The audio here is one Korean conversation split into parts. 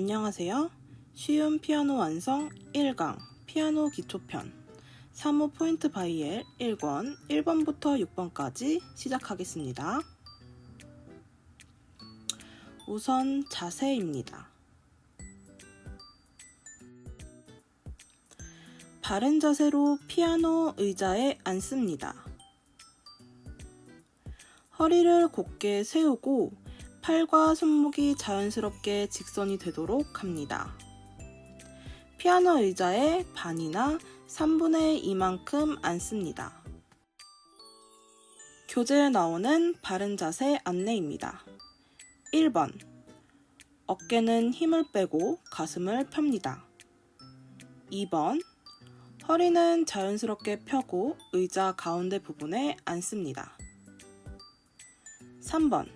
안녕하세요. 쉬운 피아노 완성 1강 피아노 기초편 3호 포인트 바이엘 1권 1번부터 6번까지 시작하겠습니다. 우선 자세입니다. 바른 자세로 피아노 의자에 앉습니다. 허리를 곧게 세우고 팔과 손목이 자연스럽게 직선이 되도록 합니다. 피아노 의자에 반이나 3분의 2만큼 앉습니다. 교재에 나오는 바른 자세 안내입니다. 1번. 어깨는 힘을 빼고 가슴을 펴니다. 2번. 허리는 자연스럽게 펴고 의자 가운데 부분에 앉습니다. 3번.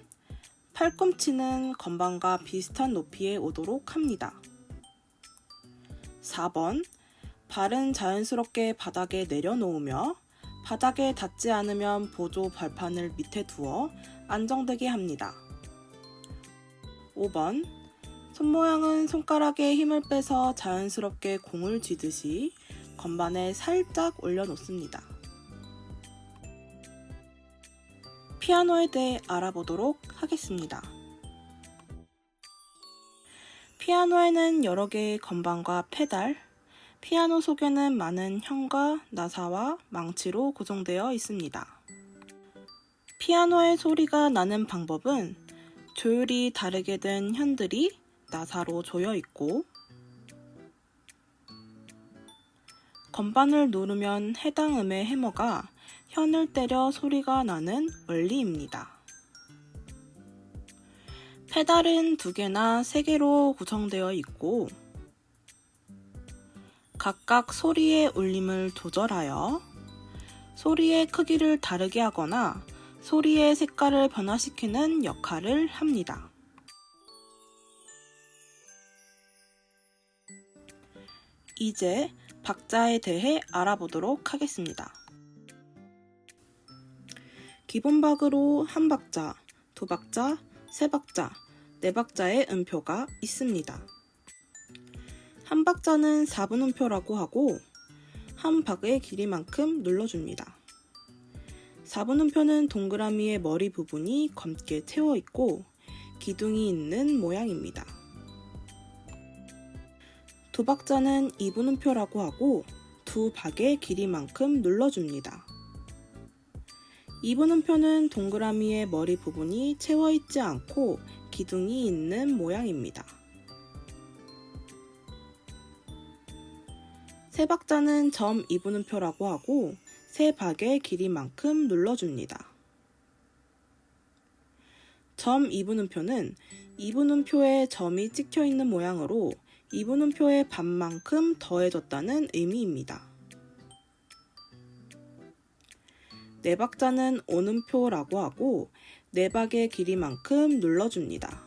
팔꿈치는 건반과 비슷한 높이에 오도록 합니다. 4번. 발은 자연스럽게 바닥에 내려놓으며 바닥에 닿지 않으면 보조 발판을 밑에 두어 안정되게 합니다. 5번. 손 모양은 손가락에 힘을 빼서 자연스럽게 공을 쥐듯이 건반에 살짝 올려놓습니다. 피아노에 대해 알아보도록 하겠습니다. 피아노에는 여러 개의 건반과 페달, 피아노 속에는 많은 현과 나사와 망치로 구성되어 있습니다. 피아노의 소리가 나는 방법은 조율이 다르게 된 현들이 나사로 조여 있고 건반을 누르면 해당 음의 해머가 현을 때려 소리가 나는 원리입니다. 페달은 두 개나 세 개로 구성되어 있고 각각 소리의 울림을 조절하여 소리의 크기를 다르게 하거나 소리의 색깔을 변화시키는 역할을 합니다. 이제 박자에 대해 알아보도록 하겠습니다. 기본 박으로 한 박자, 두 박자, 세 박자, 네 박자의 음표가 있습니다. 한 박자는 4분 음표라고 하고 한 박의 길이만큼 눌러줍니다. 4분 음표는 동그라미의 머리 부분이 검게 채워 있고 기둥이 있는 모양입니다. 두 박자는 2분 음표라고 하고 두 박의 길이만큼 눌러줍니다. 2분 음표는 동그라미의 머리 부분이 채워 있지 않고 기둥이 있는 모양입니다. 세 박자는 점 2분음표라고 하고 세 박의 길이만큼 눌러줍니다. 점 2분음표는 2분음표에 점이 찍혀 있는 모양으로 2분음표의 반만큼 더해졌다는 의미입니다. 네 박자는 오음표라고 하고 네 박의 길이만큼 눌러줍니다.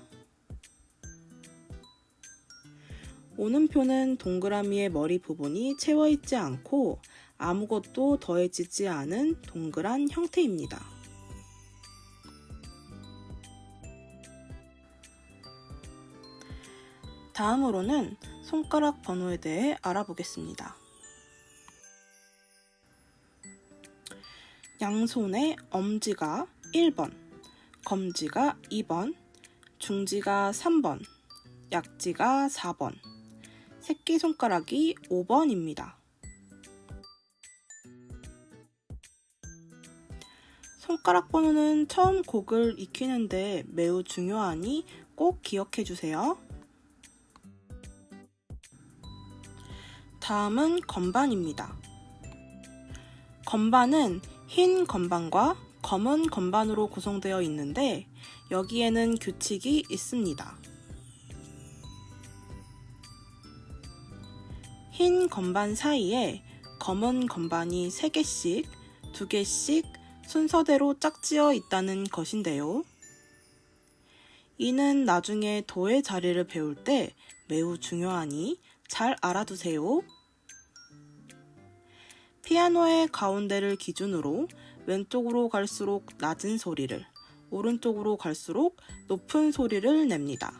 오는표는 동그라미의 머리 부분이 채워 있지 않고 아무것도 더해지지 않은 동그란 형태입니다. 다음으로는 손가락 번호에 대해 알아보겠습니다. 양손의 엄지가 1번, 검지가 2번, 중지가 3번, 약지가 4번, 새끼손가락이 5번입니다. 손가락 번호는 처음 곡을 익히는데 매우 중요하니 꼭 기억해 주세요. 다음은 건반입니다. 건반은 흰 건반과 검은 건반으로 구성되어 있는데 여기에는 규칙이 있습니다. 흰 건반 사이에 검은 건반이 3개씩, 2개씩 순서대로 짝지어 있다는 것인데요. 이는 나중에 도의 자리를 배울 때 매우 중요하니 잘 알아두세요. 피아노의 가운데를 기준으로 왼쪽으로 갈수록 낮은 소리를, 오른쪽으로 갈수록 높은 소리를 냅니다.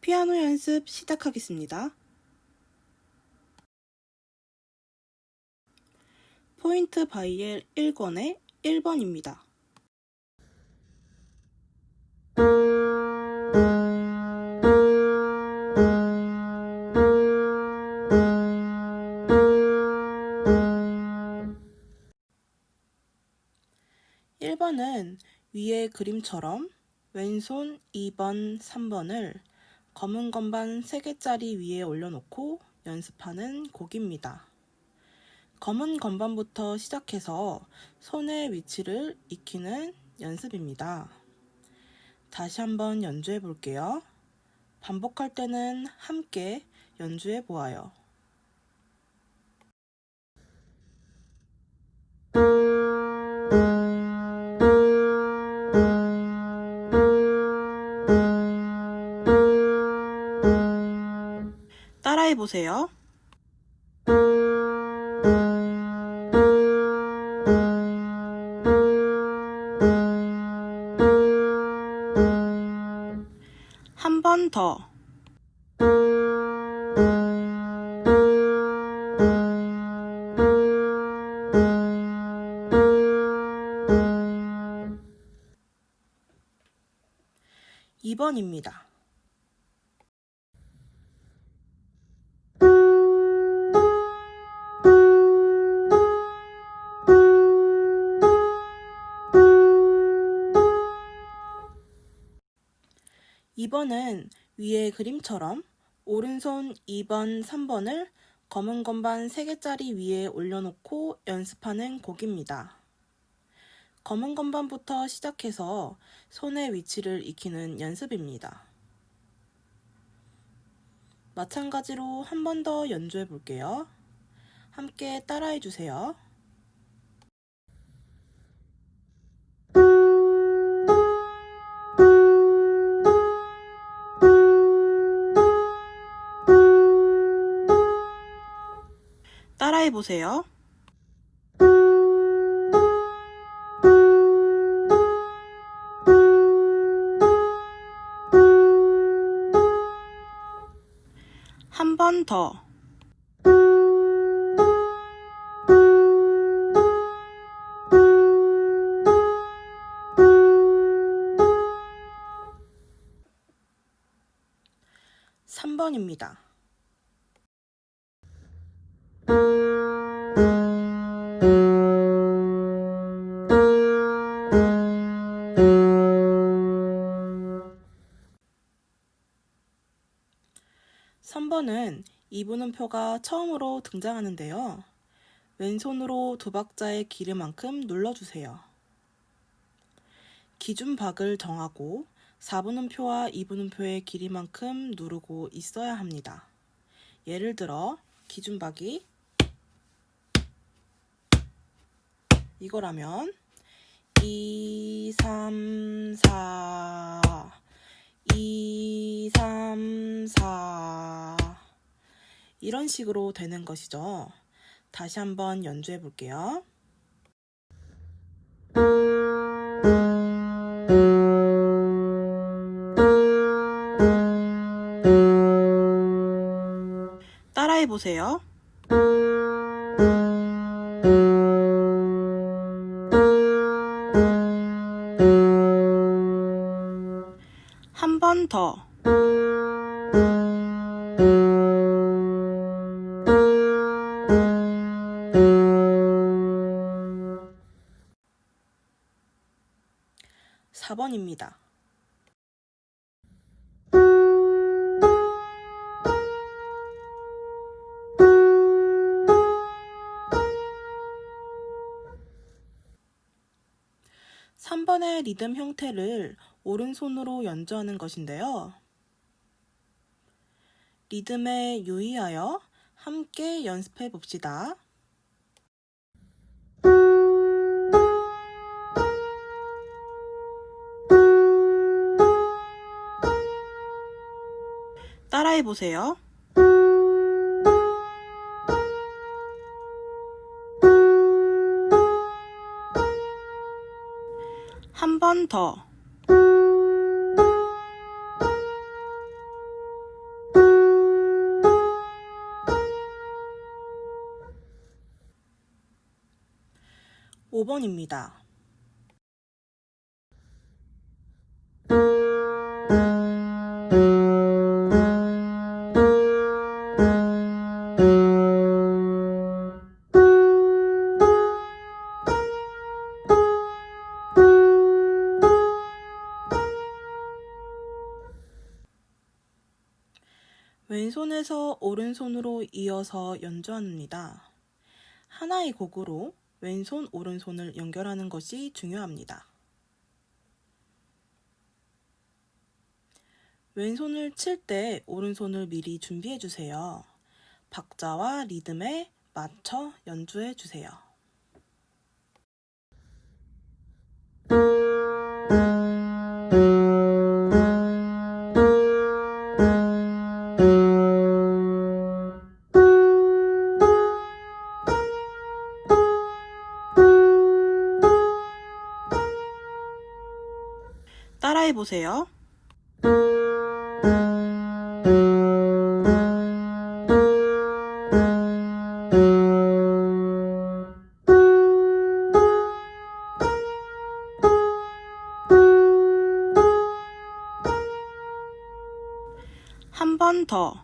피아노 연습 시작하겠습니다. 포인트 바이엘 1권의 1번입니다. 위의 그림처럼 왼손 2번, 3번을 검은 건반 3개짜리 위에 올려놓고 연습하는 곡입니다. 검은 건반부터 시작해서 손의 위치를 익히는 연습입니다. 다시 한번 연주해 볼게요. 반복할 때는 함께 연주해 보아요. 따라해 보세요. 한 번 더. 이번입니다 2번은 위의 그림처럼 오른손 2번, 3번을 검은 건반 3개짜리 위에 올려놓고 연습하는 곡입니다. 검은 건반부터 시작해서 손의 위치를 익히는 연습입니다. 마찬가지로 한 번 더 연주해 볼게요. 함께 따라해 주세요. 따라해 보세요. 한 번 더. 삼번입니다 이분음표가 처음으로 등장하는데요. 왼손으로 두 박자의 길이만큼 눌러주세요. 기준 박을 정하고 4분음표와 2분음표의 길이만큼 누르고 있어야 합니다. 예를 들어 기준 박이 이거라면 2, 3, 4 2, 3, 4 이런 식으로 되는 것이죠. 다시 한번 연주해 볼게요. 따라해 보세요. 한 번 더. 사 번입니다 3번의 리듬 형태를 오른손으로 연주하는 것인데요. 리듬에 유의하여 함께 연습해 봅시다. 따라해 보세요. 한 번 더. 5번입니다. 왼손에서 오른손으로 이어서 연주합니다. 하나의 곡으로 왼손, 오른손을 연결하는 것이 중요합니다. 왼손을 칠 때 오른손을 미리 준비해 주세요. 박자와 리듬에 맞춰 연주해 주세요. 해 보세요. 한번 더.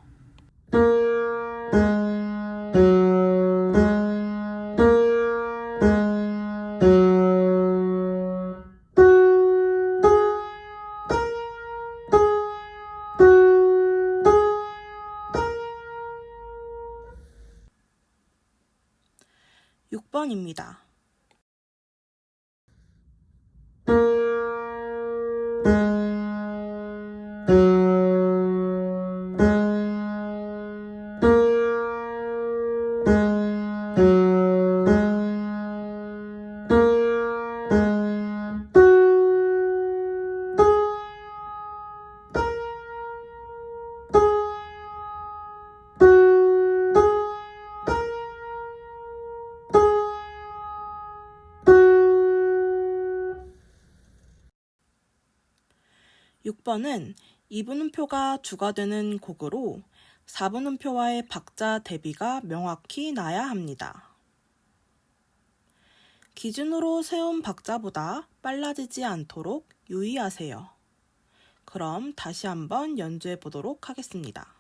6번은 2분음표가 주가 되는 곡으로 4분음표와의 박자 대비가 명확히 나야 합니다. 기준으로 세운 박자보다 빨라지지 않도록 유의하세요. 그럼 다시 한번 연주해 보도록 하겠습니다.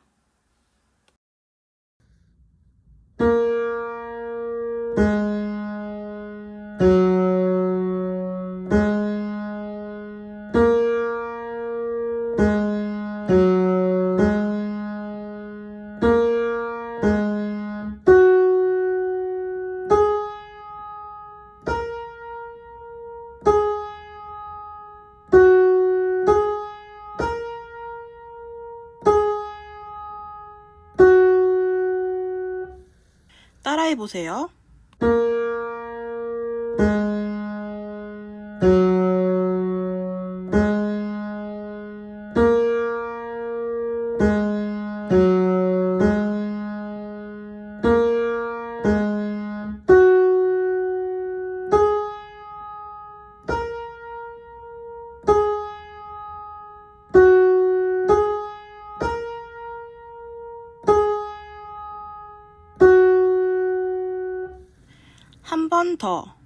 따라해 보세요. 한 번 더.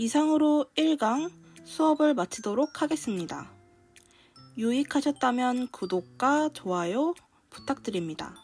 이상으로 1강 수업을 마치도록 하겠습니다. 유익하셨다면 구독과 좋아요 부탁드립니다.